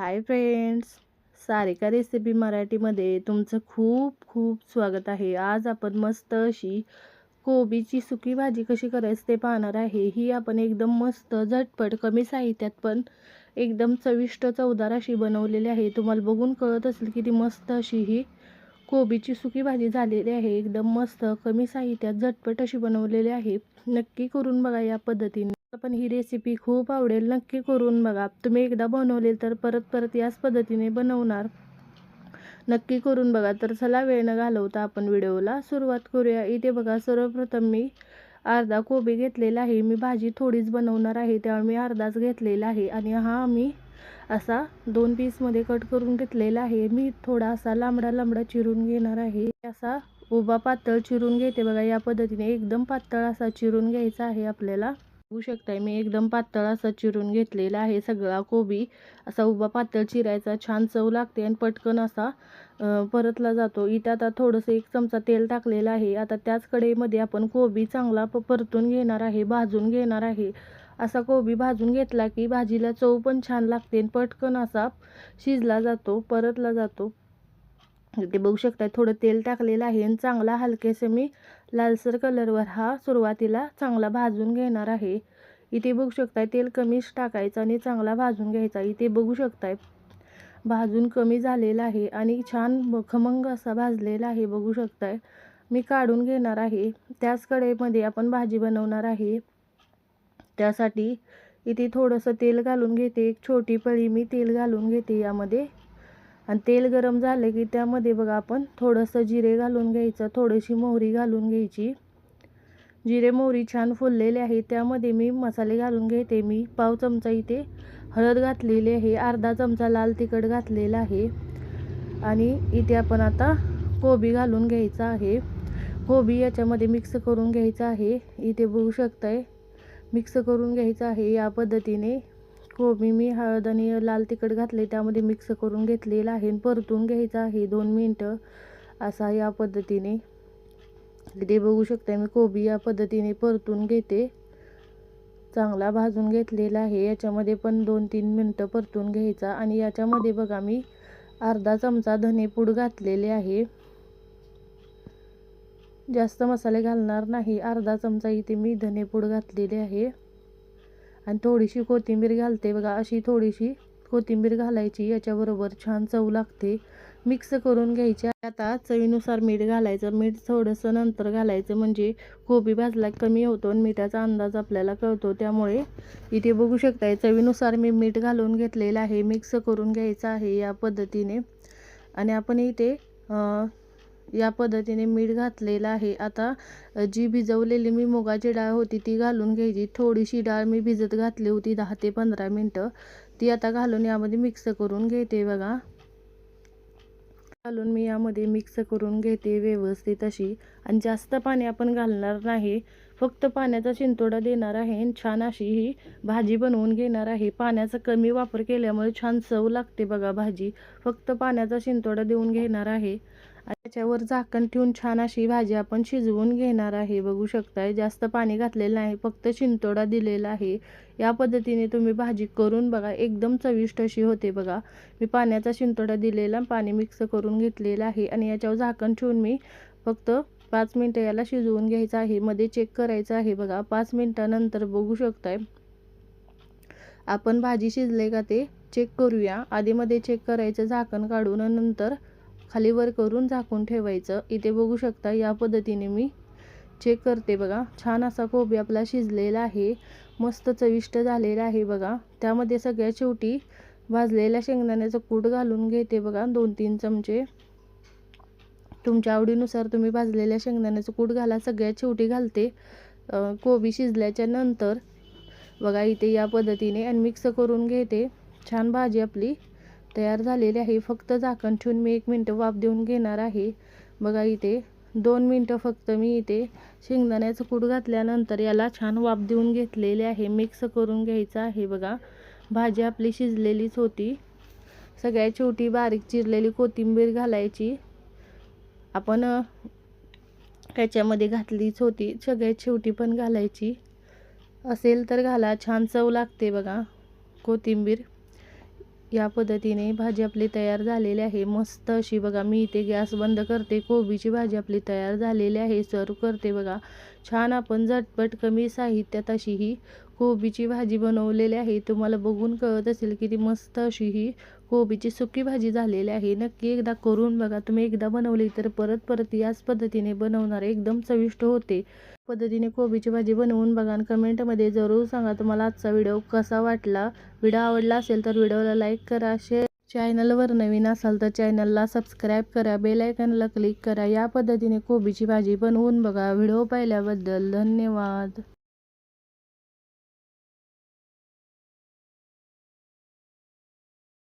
Hi friends Sarika recipe मराठीमध्ये तुमचं खूप खूप स्वागत आहे. आज आपण मस्त अशी कोबीची सुकी भाजी कशी करायची ते पाहणार आहे. ही आपण एकदम मस्त झटपट कमी साहित्यात पण एकदम चविष्ट चवदार अशी बनवलेली आहे. तुम्हाला बघून कळत असेल की ती मस्त अशी ही कोबीची सुकी भाजी झालेली आहे. एकदम मस्त कमी साहित्यात झटपट अशी बनवलेली आहे. नक्की करून बघा या पद्धतीने. पण ही रेसिपी खूप आवडेल. नक्की करून बघा. तुम्ही एकदा बनवले तर परत परत याच पद्धतीने बनवणार. नक्की करून बघा. तर चला वेळ न घालवता आपण व्हिडिओला सुरुवात करूया. इथे बघा सर्वप्रथम मी अर्धा कोबी घेतलेला आहे. मी भाजी थोडीच बनवणार आहे. त्यामुळे मी अर्धाच घेतलेला आहे. आणि हा मी असा दोन पीसमध्ये कट करून घेतलेला आहे. मी थोडा असा लांबडा लांबडा चिरून घेणार आहे. असा उभा पातळ चिरून घेते बघा. या पद्धतीने एकदम पातळ असा चिरून घ्यायचा आहे आपल्याला. बघू शकताय. मी एकदम पातळ असा चिरून घेतलेला आहे सगळा कोबी. असा उभा पातळ चिरायचा छान चव लागते आणि पटकन असा परतला जातो. इथं आता थोडंसं एक चमचा तेल टाकलेलं आहे. आता त्याच कढईमध्ये आपण कोबी चांगला प परतून घेणार आहे भाजून घेणार आहे. असा कोबी भाजून घेतला की भाजीला चव पण छान लागते आणि पटकन असा शिजला जातो परतला जातो. ते बघू शकता थोडं तेल टाकलेलं आहे आणि चांगला हलकेसे मी लालसर कलरवर हा सुरुवातीला चांगला भाजून घेणार आहे. इथे बघू शकताय तेल कमीच टाकायचं आणि चांगला भाजून घ्यायचा. इथे बघू शकताय भाजून कमी झालेला आहे आणि छान खमंग असा भाजलेला आहे बघू शकताय. मी काढून घेणार आहे. त्याच कढईमध्ये आपण भाजी बनवणार आहे. त्यासाठी इथे थोडंसं तेल घालून घेते एक छोटी पळी मी तेल घालून घेते यामध्ये. आणि तेल गरम झालं की त्यामध्ये बघा आपण थोडंसं जिरे घालून घ्यायचं थोडीशी मोहरी घालून घ्यायची. जिरे मोहरी छान फुललेले आहे त्यामध्ये मी मसाले घालून घेते. मी पाव चमचा इथे हळद घातलेली आहे. अर्धा चमचा लाल तिखट घातलेला आहे. आणि इथे आपण आता कोबी घालून घ्यायचा आहे. कोबी याच्यामध्ये मिक्स करून घ्यायचा आहे. इथे बघू शकताय. मिक्स करून घ्यायचं आहे या पद्धतीने. हो, कोबी मी हळद आणि लाल तिखट घातले त्यामध्ये मिक्स करून घेतलेलं आहे. परतून घ्यायचं आहे दोन मिनटं असा या पद्धतीने. इथे बघू शकता मी कोबी या पद्धतीने परतून घेते. चांगला भाजून घेतलेला आहे. याच्यामध्ये पण दोन तीन मिनटं परतून घ्यायचा. आणि याच्यामध्ये बघा मी अर्धा चमचा धनेपूड घातलेले आहे. जास्त मसाले घालणार नाही. अर्धा चमचा इथे मी धनेपूड घातलेले आहे. आणि थोडीशी कोथिंबीर घालते. बघा अशी थोडीशी कोथिंबीर घालायची याच्याबरोबर छान चव लागते. मिक्स करून घ्यायची. आता चवीनुसार मीठ घालायचं. मीठ थोडंसं नंतर घालायचं. म्हणजे कोबी भाजला कमी होतो आणि मिठाचा अंदाज आपल्याला कळतो. त्यामुळे इथे बघू शकताय चवीनुसार मी मीठ घालून घेतलेलं आहे. मिक्स करून घ्यायचं आहे या पद्धतीने. आणि आपण इथे या पद्धतीने मीठ घातलेलं आहे. आता जी भिजवलेली मी मुगाची डाळ होती ती घालून घ्यायची. थोडीशी डाळ मी भिजत घातली होती दहा ते पंधरा मिनटं. ती आता घालून यामध्ये मिक्स करून घेते बघा. घालून मी यामध्ये मिक्स करून घेते व्यवस्थित अशी. आणि जास्त पाणी आपण घालणार नाही. फक्त पाण्याचा शिंतोडा देणार आहे आणि छान अशी ही भाजी बनवून घेणार आहे. पाण्याचा कमी वापर केल्यामुळे छान चव लागते बघा भाजी. फक्त पाण्याचा शिंतोडा देऊन घेणार आहे. त्याच्यावर झाकण ठेवून छान अशी भाजी आपण शिजवून घेणार आहे. बघू शकताय जास्त पाणी घातलेलं नाही फक्त शिंतोडा दिलेला आहे. या पद्धतीने तुम्ही भाजी करून बघा एकदम चविष्ट अशी होते बघा. मी पाण्याचा शिंतोडा दिलेला पाणी मिक्स करून घेतलेलं आहे आणि याच्यावर झाकण ठेवून मी फक्त पाच मिनटं याला शिजवून घ्यायचं आहे. मध्ये चेक करायचं आहे बघा. पाच मिनटानंतर बघू शकताय. आपण भाजी शिजले का ते चेक करूया. आधीमध्ये चेक करायचं झाकण काढून नंतर खाली वर करून झाकून ठेवायचं. इथे बघू शकता या पद्धतीने मी चेक करते बघा. छान असा कोबी आपला शिजलेला आहे. मस्त चविष्ट झालेला आहे बघा. त्यामध्ये सगळ्या शेवटी भाजलेल्या शेंगदाण्याचं कूट घालून घेते बघा. दोन तीन चमचे. तुमच्या आवडीनुसार तुम्ही भाजलेल्या शेंगदाण्याचं कूट घाला. सगळ्यात शेवटी घालते कोबी शिजल्याच्या नंतर. बघा इथे या पद्धतीने आणि मिक्स करून घेते. छान भाजी आपली. तयार झालेली आहे. फक्त झाकण ठेवून मी एक मिनटं वाफ देऊन घेणार आहे. बघा इथे दोन मिनटं फक्त मी इथे शेंगदाण्याचं कूट घातल्यानंतर याला छान वाफ देऊन घेतलेले आहे. मिक्स करून घ्यायचं आहे बघा. भाजी आपली शिजलेलीच होती. सगळ्यात शेवटी बारीक चिरलेली कोथिंबीर घालायची. आपण त्याच्यामध्ये घातलीच होती. सगळ्यात शेवटी पण घालायची. असेल तर घाला. छान चव लागते बघा. कोथिंबीर. या पद्धतीने भाजी आपली तयार झालेली आहे. मस्त अशी बघा मी इथे गॅस बंद करते. कोबीची भाजी आपली तयार झालेली आहे. सर्व करते बघा. छान आपण झटपट कमी साहित्यात अशी ही कोबीची भाजी बनवलेली आहे. तुम्हाला बघून कळत असेल किती मस्त अशी ही कोबीची सुकी भाजी झालेली आहे. नक्की एकदा करून बघा. तुम्ही एकदा बनवली तर परत परत याच पद्धतीने बनवणार एकदम चविष्ट होते. पद्धतीने कोबीची भाजी बनवून बघा आणि कमेंटमध्ये जरूर सांगा तुम्हाला आजचा व्हिडिओ कसा वाटला. व्हिडिओ आवडला असेल तर व्हिडिओला लाईक करा शेअर चॅनलवर नवीन असाल तर चॅनलला सबस्क्राईब करा बेल आयकनला क्लिक करा. या पद्धतीने कोबीची भाजी बनवून बघा. व्हिडिओ पाहिल्याबद्दल धन्यवाद.